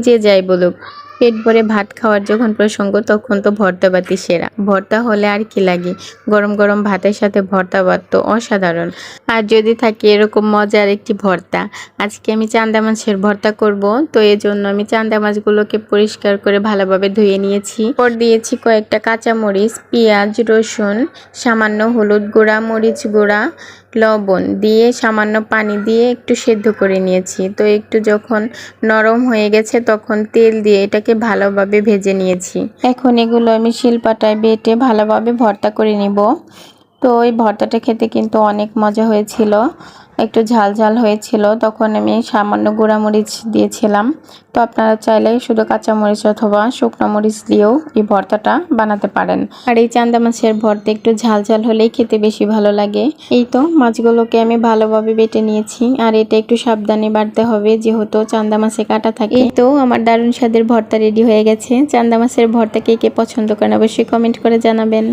যে যাই বলুক। পেট ভরে ভাত খাওয়ার যখন প্রসঙ্গ, তখন তো ভর্তা বাতি সেরা। ভর্তা হলে আর কি লাগে? গরম গরম ভাতের সাথে ভর্তা ভাত তো অসাধারণ। আর যদি থাকে এরকম মজার একটি ভর্তা, আজকে আমি চান্দা মাছের ভর্তা করব। তো এই জন্য আমি চান্দা মাছগুলোকে পরিষ্কার করে ভালোভাবে ধুয়ে নিয়েছি। পর দিয়েছি কয়েকটা কাঁচামরিচ, পেঁয়াজ, রসুন, সামান্য হলুদ গুঁড়া, মরিচ গুঁড়া, লবণ দিয়ে সামান্য পানি দিয়ে একটু সেদ্ধ করে নিয়েছি। তো একটু যখন নরম হয়ে গেছে, তখন তেল দিয়ে এটাকে ভালোভাবে ভেজে নিয়েছি। এখন এগুলো আমি শিলপাটায় বেটে ভালোভাবে ভর্তা করে নিব। তো ওই ভর্তাটা খেতে কিন্তু অনেক মজা হয়েছিল। একটু ঝাল ঝাল হয়েছিল। তখন আমি সামান্য গুঁড়ামরিচ দিয়েছিলাম। তো আপনারা চাইলে শুধু কাঁচামরিচ অথবা শুকনো মরিচ দিয়েও এই ভর্তাটা বানাতে পারেন। আর এই চান্দা মাছের ভর্তা একটু ঝাল ঝাল হলেই খেতে বেশি ভালো লাগে। এই তো মাছগুলোকে আমি ভালোভাবে বেটে নিয়েছি। আর এটা একটু সাবধানে বাড়তে হবে, যেহেতু চান্দা মাছে কাটা থাকে। এই তো আমার দারুণ স্বাদের ভর্তা রেডি হয়ে গেছে। চান্দা মাছের ভর্তা কে কে পছন্দ করেন অবশ্যই কমেন্ট করে জানাবেন।